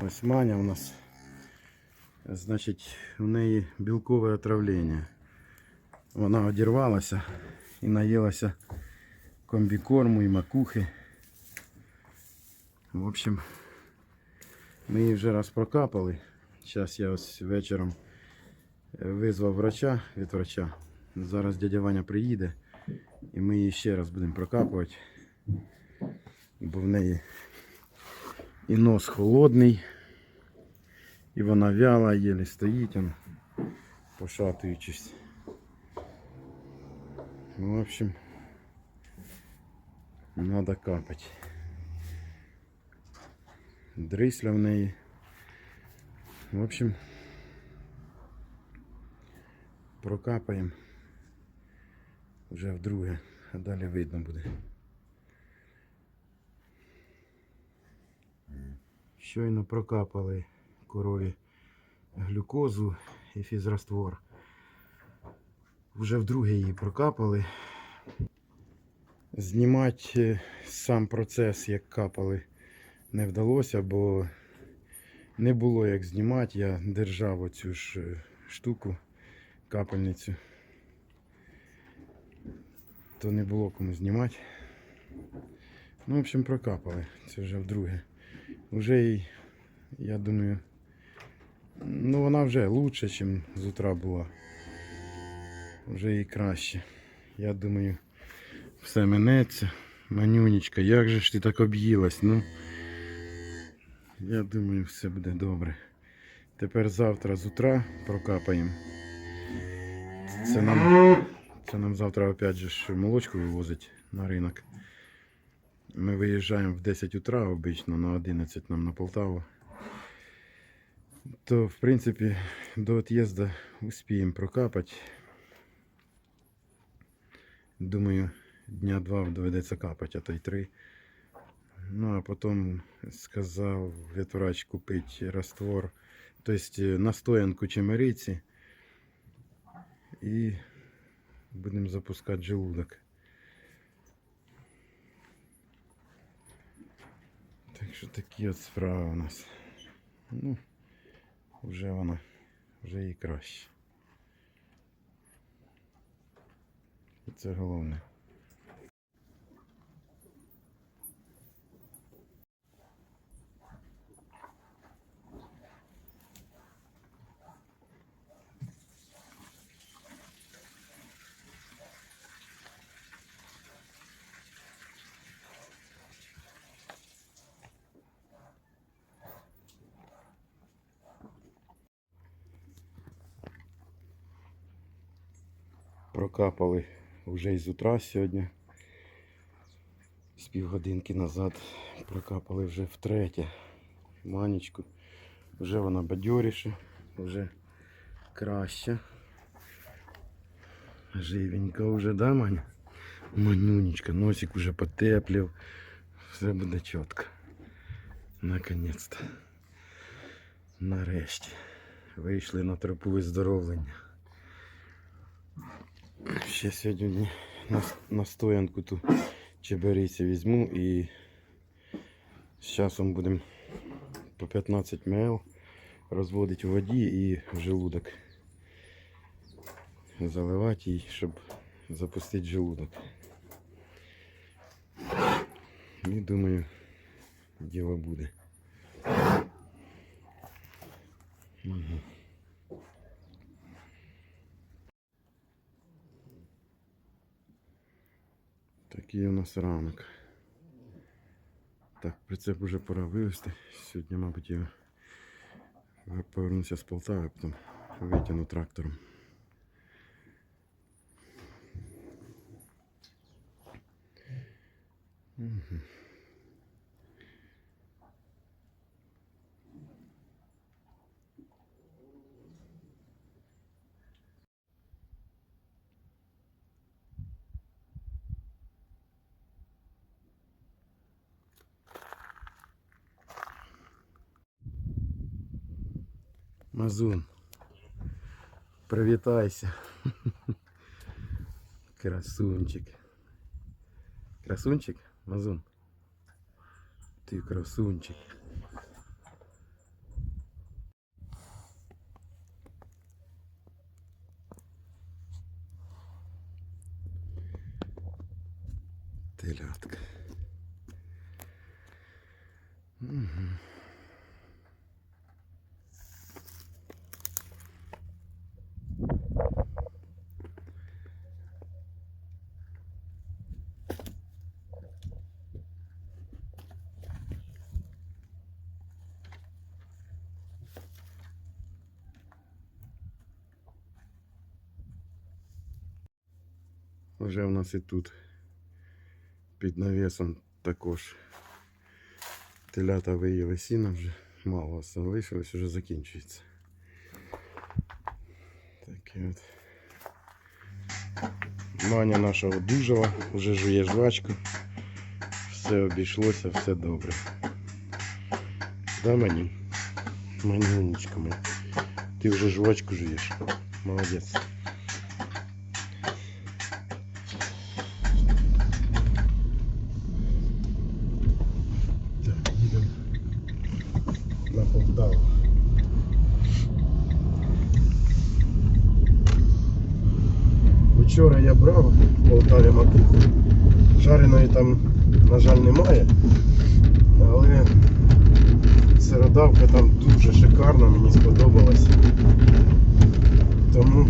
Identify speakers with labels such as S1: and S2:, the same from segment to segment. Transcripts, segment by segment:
S1: Ось Маня у нас. Значить, у неї білкове отравлення. Вона одірвалася і наїлася комбікорму і макухи. В общем, ми її вже раз прокапали. Зараз я ось вечором е, визвав врача від врача. Зараз дядя Ваня приїде і ми її ще раз будемо прокапувати. Бо в неї і нос холодний, і вона вяла, єлі стоїть, он, пошатуючись. Ну, в общем, надо капать. Дрисля в неї. В общем, прокапаємо вже вдруге, а далі видно буде. Щойно прокапали корові глюкозу і фізраствор. Вже вдруге її прокапали. Знімати е, сам процес, як капали, не вдалося, бо не було як знімати. Я держав оцю ж е, штуку, капельницю. То не було кому знімати. Ну, в общем, прокапали. Це вже вдруге. Уже і, я думаю, ну вона вже лучше, ніж з утра була. Вже і краще. Я думаю, все минеться. Манюнечка, як же ж ти так об'їлась, ну. Я думаю, все буде добре. Тепер завтра з утра прокапаємо. Це нам, це нам завтра опять же молочку вивозить на ринок. Ми виїжджаємо в 10 утра обично, на 11 нам на Полтаву. То, в принципі, до від'їзду успіємо прокапати. Думаю, дня два доведеться капати, а то й три. Ну, а потім сказав ветврач купити раствор, тобто настоянку чимериці. І будемо запускати желудок. Так що такі от справи у нас. Ну, вже вона, вже і краще. І це головне. Прокапали вже із утра сьогодні. З півгодинки назад прокапали вже втретє. Манечку. Вже вона бадьоріше, вже краще. Живенька вже, да, Маня? Манюнечка, носик уже потеплів. Все буде чітко. Наконець-то. Нарешті. Вийшли на тропу виздоровлення. Ще сьогодні на, стоянку ту чеберицю візьму і з часом будемо по 15 мл розводити у воді і в желудок. Заливати її, щоб запустити желудок. І думаю, діло буде. Угу. Такий у нас ранок. Так, прицеп вже пора вивезти. Сьогодні, мабуть, я повернуся з Полтави, потім витягну трактором. Мазун. Привітайся. Красунчик. Красунчик? Мазун. Ти красунчик. Вже в нас і тут під навісом також телята виїли сіна вже мало залишилось, вже закінчується. Таке от. Маня наша одужала, вже жує жвачку. Все обійшлося, все добре. Да, Мані? Манюнечка моя. Ти вже жвачку жуєш. Молодець. Так, їдемо на Полтаву. Вчора я брав в Полтаві макуху. Жареної там, на жаль, немає. Але сиродавка там дуже шикарна, мені сподобалася. Тому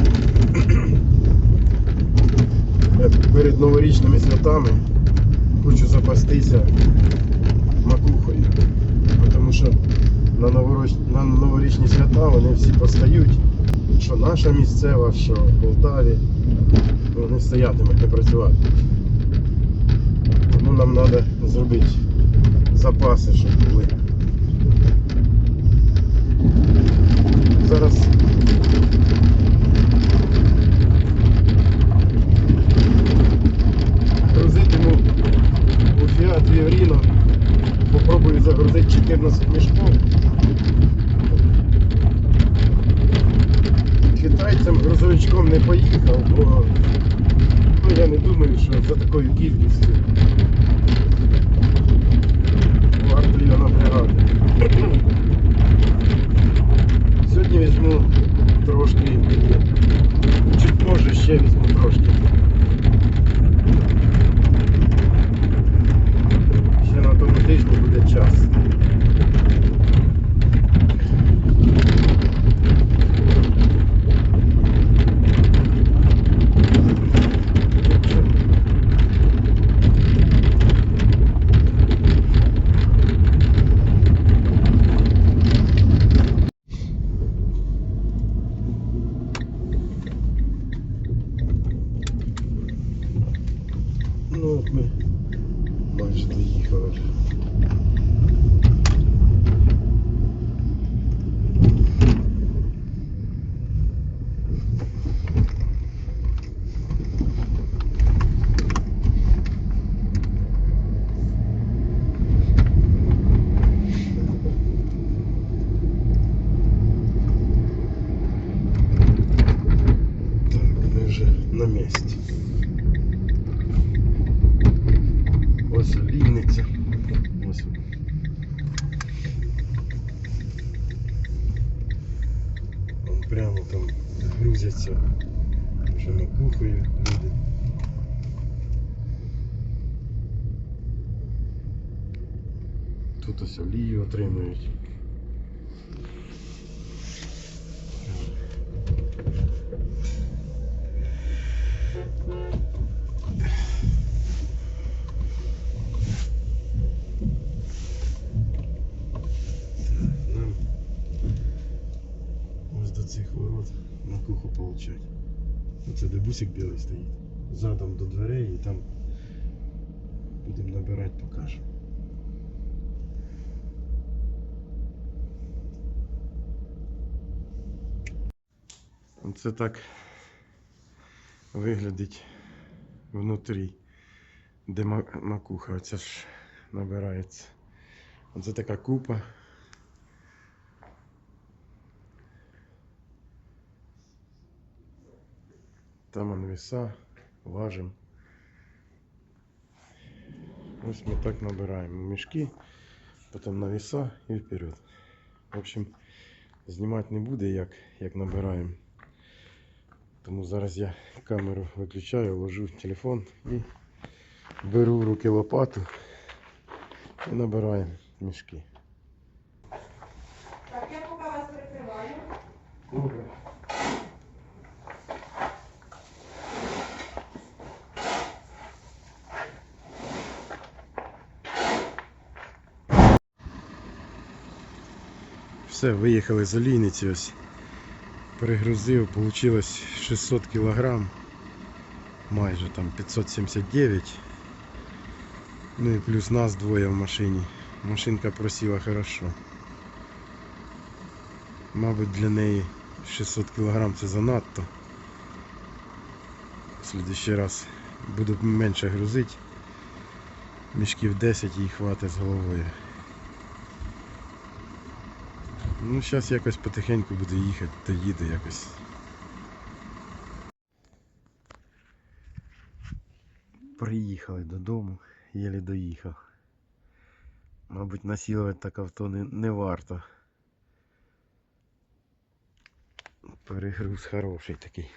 S1: е, перед новорічними святами хочу запастися макухою. Тому що на, новороч... на новорічні свята вони всі постають. Що наша місцева, що в Полтаві. Вони стоятимуть, не працювати. Тому нам треба зробити запаси, щоб були. Зараз грузитиму у Fiat Viorino. Попробую загрузити 14 мішков. Китайцям грузовичком не поїхав, бо ну, я не думаю, що за такою кількістю варто його напрягати. Візьму трошки, чуть позже ще візьму трошки. Ще на тому тижні буде час. Ну от ми майже доїхали. вже. Так, ми вже на місці. Ось лінниця. Ось. Вон прямо там грузяться вже макухою люди. Тут ось олію отримують. Покажемо. Оце так виглядить внутрі, де макуха. Оце ж набирається. Оце така купа. Там он веса, важим. Ось ми так набираємо мішки, потім на веса і вперед. В общем, знімати не буде, як, як набираємо. Тому зараз я камеру виключаю, ложу телефон і беру в руки лопату і набираємо мішки. Все, виїхали з Олійниці ось. Перегрузив, вийшло 600 кг. Майже там 579. Ну і плюс нас двоє в машині. Машинка просіла хорошо. Мабуть для неї 600 кг це занадто. В следующий раз буду менше грузити. Мішків 10 їй хватить з головою. Ну, зараз якось потихеньку буду їхати, доїду якось. Приїхали додому, єлі доїхав. Мабуть, насілувати так авто не, не варто. Перегруз хороший такий.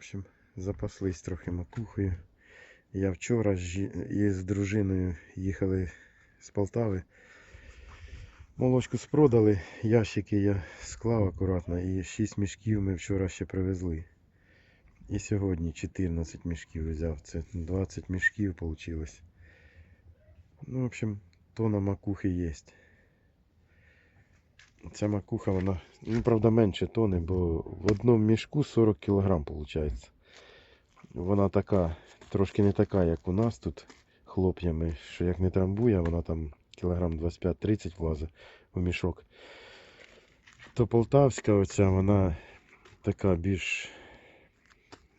S1: Общем, запаслись трохи макухою. Я вчора з дружиною їхали з Полтави. Молочку спродали, ящики я склав акуратно і 6 мішків ми вчора ще привезли. І сьогодні 14 мішків взяв. Це 20 мішків вийшло. Ну, в общем, тона макухи є. Ця макуха, вона, ну, правда, менше тони, бо в одному мішку 40 кг виходить. Вона така, трошки не така, як у нас тут хлоп'ями, що як не трамбує, вона там кілограм 25-30 влазить у мішок. То полтавська оця, вона така більш,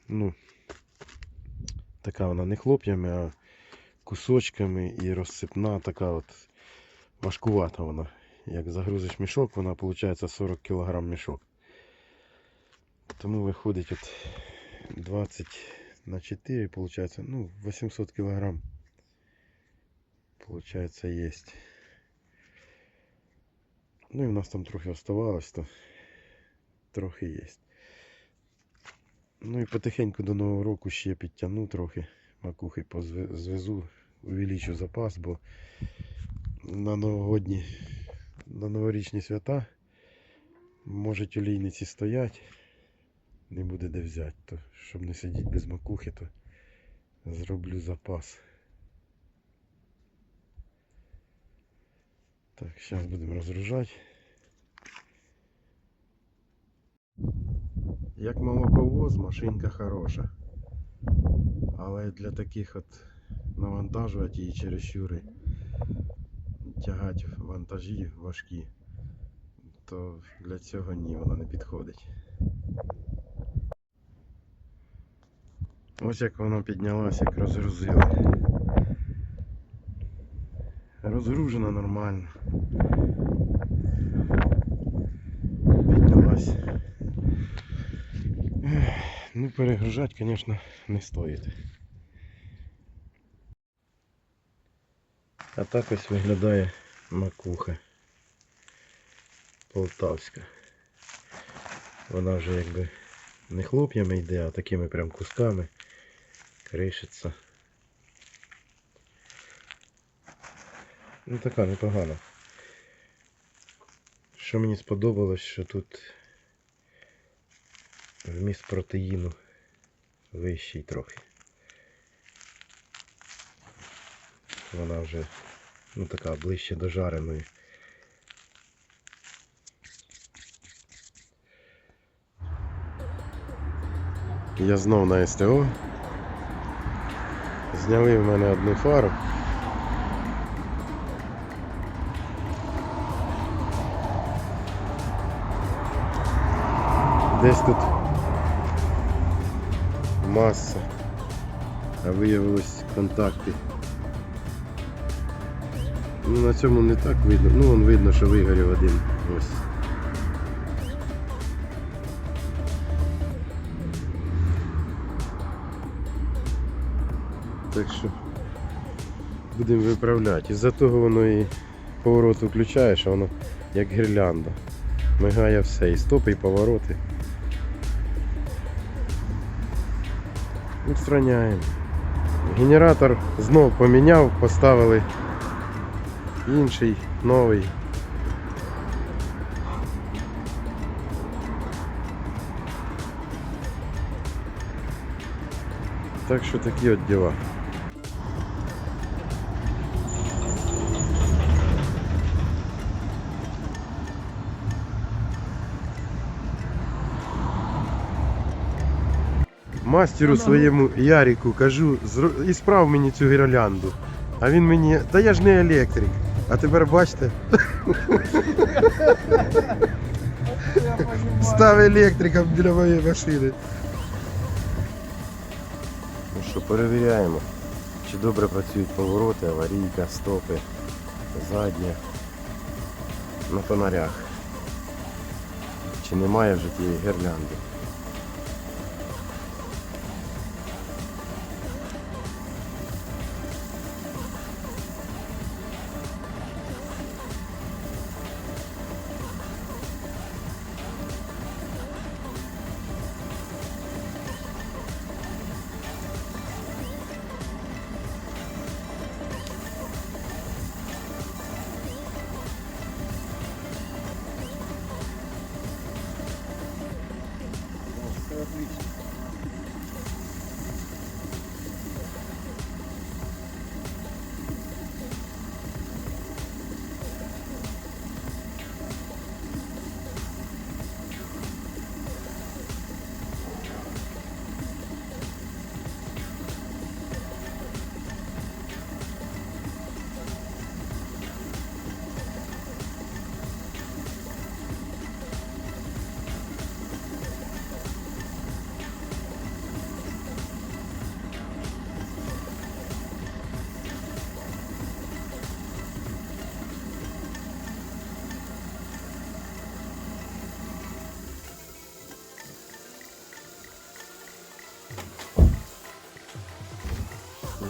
S1: ну, така вона не хлоп'ями, а кусочками і розсипна, така от важкувата вона. Як загрузиш мішок, вона виходить 40 кг мішок. Тому виходить от 20 на 4, виходить, ну, 800 кг. Получается, есть. Ну і в нас там трохи оставалось, то трохи є. Ну і потихеньку до Нового року ще підтягну трохи макухи позве- звезу, увеличу запас, бо на новогодні, на новорічні свята можуть олійниці стоять, не буде де взяти, то щоб не сидіти без макухи, то зроблю запас. Так, зараз будемо розгружати. Як молоковоз, машинка хороша. Але для таких от навантажувати її через щури, тягати вантажі важкі, то для цього ні, вона не підходить. Ось як воно піднялося, як розгрузили. Розгружена нормально. Піднялась. Ну, перегружати, звісно, не стоїть. А так ось виглядає макуха полтавська. Вона вже якби не хлоп'ями йде, а такими прям кусками кришиться. Ну така непогана. Що мені сподобалось, що тут вміст протеїну вищий трохи. Вона вже ну така ближче до жареної. Я знов на СТО. Зняли в мене одну фару. Десь тут маса, а виявилось контакти. Ну на цьому не так видно. Ну вон видно, що вигорів один. Ось. Так що будемо виправляти. Із-за того воно і поворот виключаєш, а воно як гірлянда. Мигає все, і стопи, і повороти. Устраняємо.
S2: Генератор знов поміняв, поставили інший, новий. Так що такі от діла. Мастеру своєму Ярику кажу, «Зро- і справ мені цю гірлянду. А він мені, та я ж не електрик. А тепер бачите, став електриком біля моєї машини. Ну що, перевіряємо, чи добре працюють повороти, аварійка, стопи, задні на фонарях. Чи немає вже тієї гірлянди.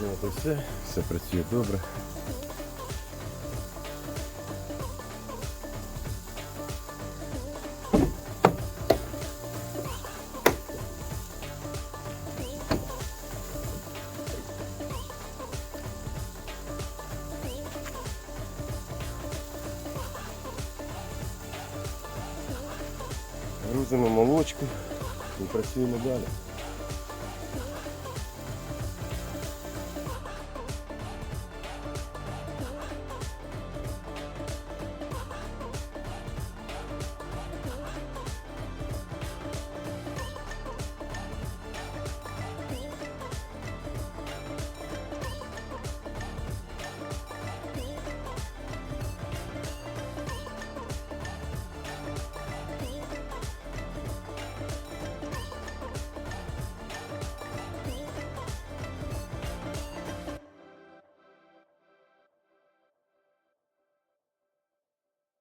S2: І все, все працює добре. Грузимо молочку і працюємо далі.